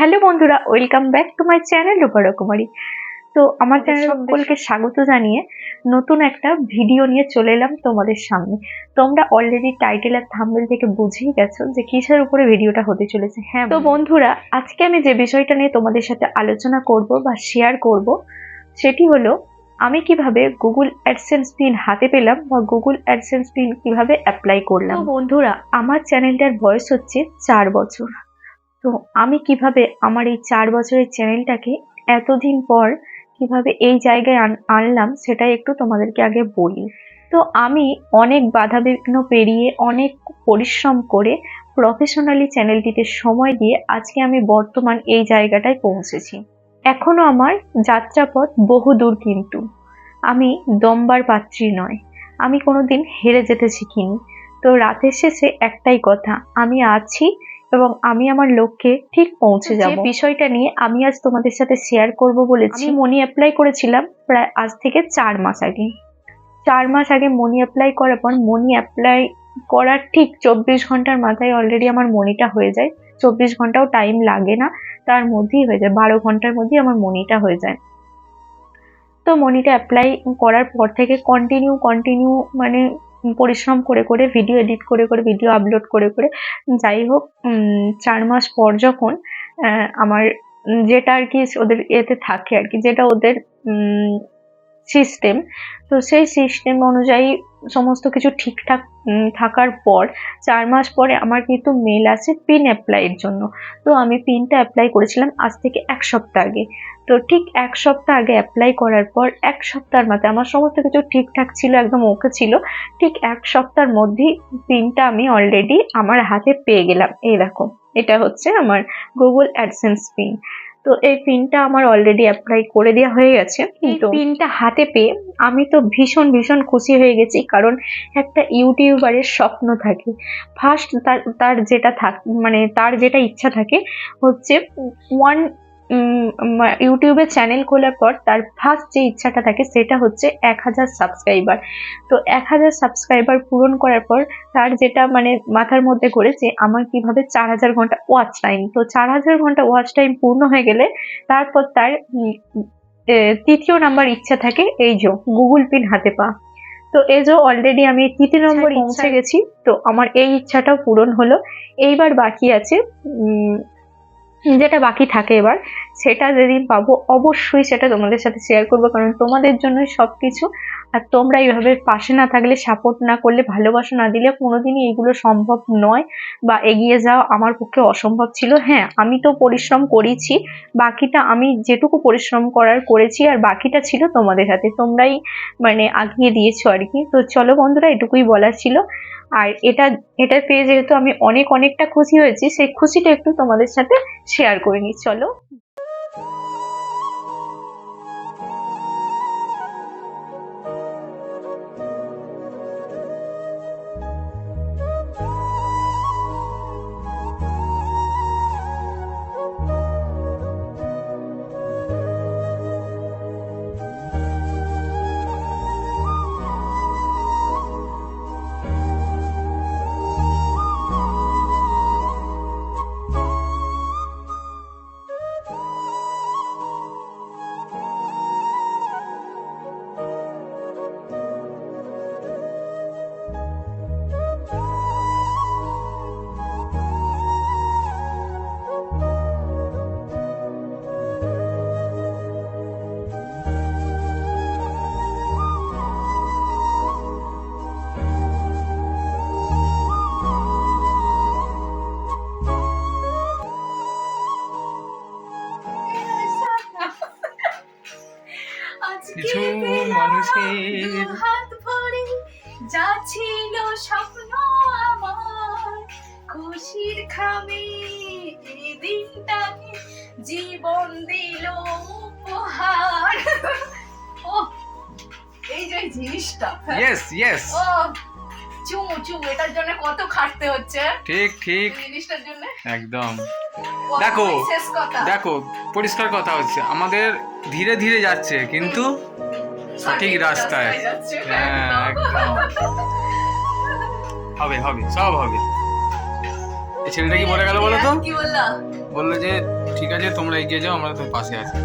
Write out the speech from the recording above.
Hello বন্ধুরা welcome back to my channel Rupa Kumari তো আমার চ্যানেল সকলকে স্বাগত জানিয়ে নতুন একটা ভিডিও নিয়ে চলে এলাম তোমাদের সামনে। তোমরা অলরেডি টাইটেল আর থাম্বনেল থেকে বুঝেই গেছো যে কিসের উপরে ভিডিওটা হতে চলেছে। হ্যাঁ তো বন্ধুরা আজকে আমি যে বিষয়টা নিয়ে তোমাদের সাথে আলোচনা করব বা শেয়ার করব সেটি হলো আমি কীভাবে গুগল অ্যাডসেন্স পিন হাতে পেলাম বা গুগল অ্যাডসেন্স পিন কীভাবে অ্যাপ্লাই করলাম। বন্ধুরা আমার চ্যানেলটার বয়স হচ্ছে চার বছর। তো আমি কীভাবে আমার এই চার বছরের চ্যানেলটাকে এতদিন পর কীভাবে এই জায়গায় আনলাম সেটাই একটু তোমাদেরকে আগে বলি। তো আমি অনেক বাধা বিঘ্ন পেরিয়ে অনেক পরিশ্রম করে প্রফেশনালি চ্যানেলটিতে সময় দিয়ে আজকে আমি বর্তমান এই জায়গাটায় পৌঁছেছি। এখনও আমার যাত্রাপথ বহু দূর কিন্তু। আমি দমবার পাত্রী নয়। আমি কোনোদিন হেরে যেতে শিখিনি। তো রাতের শেষে একটাই কথা, আমি আছি এবং আমি আমার লক্ষ্যে ঠিক পৌঁছে যাব। বিষয়টা নিয়ে আমি আজ তোমাদের সাথে শেয়ার করব বলেছি আমি মনি অ্যাপ্লাই করেছিলাম প্রায় আজ থেকে চার মাস আগে। চার মাস আগে মনি অ্যাপ্লাই করার পর মনি অ্যাপ্লাই করার ঠিক চব্বিশ ঘণ্টার মাথায় অলরেডি আমার মনিটা হয়ে যায়। চব্বিশ ঘন্টাও টাইম লাগে না তার মধ্যেই হয়ে যায়। বারো ঘণ্টার মধ্যেই আমার মনিটা হয়ে যায়। তো মনিটা অ্যাপ্লাই করার পর থেকে কন্টিনিউ কন্টিনিউ মানে পরিশ্রম করে করে ভিডিও এডিট করে করে ভিডিও আপলোড করে করে, যাই হোক চার মাস পর যখন আমার যেটা আর কি ওদের এতে থাকে আর কি, যেটা ওদের সিস্টেম তো সেই সিস্টেম অনুযায়ী সমস্ত কিছু ঠিকঠাক থাকার পর চার মাস পরে আমার কিন্তু মেল আসে পিন অ্যাপ্লাইয়ের জন্য। তো আমি পিনটা অ্যাপ্লাই করেছিলাম আজ থেকে এক সপ্তাহ আগে। তো ঠিক এক সপ্তাহ আগে অ্যাপ্লাই করার পর এক সপ্তাহের মাথায় আমার সমস্ত কিছু ঠিকঠাক ছিল, একদম ওকে ছিল। ঠিক এক সপ্তাহের মধ্যেই পিনটা আমি অলরেডি আমার হাতে পেয়ে গেলাম। এই দেখো, এটা হচ্ছে আমার গুগল অ্যাডসেন্স পিন তো এই পিনটা আমার অলরেডি অ্যাপ্লাই করে দেওয়া হয়ে গেছে কিন্তু পিনটা হাতে পেয়ে আমি তো ভীষণ ভীষণ খুশি হয়ে গেছি কারণ একটা ইউটিউবারের স্বপ্ন থাকে। ফার্স্ট তার তার যেটা থাক মানে তার যেটা ইচ্ছা থাকে হচ্ছে ওয়ান ইউটিউবে চ্যানেল খোলার পর তার ফার্স্ট যে ইচ্ছাটা থাকে সেটা হচ্ছে এক হাজার সাবস্ক্রাইবার তো এক হাজার সাবস্ক্রাইবার পূরণ করার পর তার যেটা মানে মাথার মধ্যে করে যে আমার কীভাবে চার হাজার ঘণ্টা ওয়াচ টাইম তো চার হাজার ঘণ্টা ওয়াচ টাইম পূর্ণ হয়ে গেলে তারপর তার তৃতীয় নাম্বার ইচ্ছা থাকে এই যে গুগল পিন হাতে পা তো এই যে অলরেডি আমি তৃতীয় নম্বর ইচ্ছা গেছি তো আমার এই ইচ্ছাটাও পূরণ হলো। এইবার বাকি আছে যেটা বাকি থাকে এবার, সেটা যেদিন পাবো অবশ্যই সেটা তোমাদের সাথে শেয়ার করব, কারণ তোমাদের জন্যই সব কিছু আর তোমরা এইভাবে পাশে না থাকলে সাপোর্ট না করলে, ভালোবাসা না দিলে কোনোদিনই এগুলো সম্ভব নয় বা এগিয়ে যাওয়া আমার পক্ষে অসম্ভব ছিল। হ্যাঁ আমি তো পরিশ্রম করেছি, বাকিটা আমি যেটুকু পরিশ্রম করার করেছি আর বাকিটা ছিল তোমাদের হাতে। তোমরাই মানে আগিয়ে দিয়েছ আর কি। তো চলো বন্ধুরা, এটুকুই বলার ছিল। আর এটা এটা পেয়ে যেহেতু আমি অনেক, অনেকটা খুশি হয়েছি, সেই খুশিটা একটু তোমাদের সাথে শেয়ার করে নিই। চলো। কিছু মানুষের হাত ভরে যা ছিল স্বপ্ন আমার। খুশির খামে এই দিনটাকে জীবন দিল উপহার। ও এই যে জিনিসটা? ইয়েস ইয়েস চুমু চুমু এটার জন্য কত খাটতে হচ্ছে? ঠিক ঠিক। জিনিসটার জন্য? একদম। দেখো, দেখো পরিষ্কার কথা হচ্ছে আমাদের ধীরে ধীরে যাচ্ছে কিন্তু সঠিক রাস্তায়। হ্যাঁ একদম। হবে হবে সব হবে। এই ছেলেটা কি বলে গেল বলো তো? কি বললা? বলল যে ঠিক আছে তোমরা এগিয়ে যাও আমরা তোমার পাশে আছি।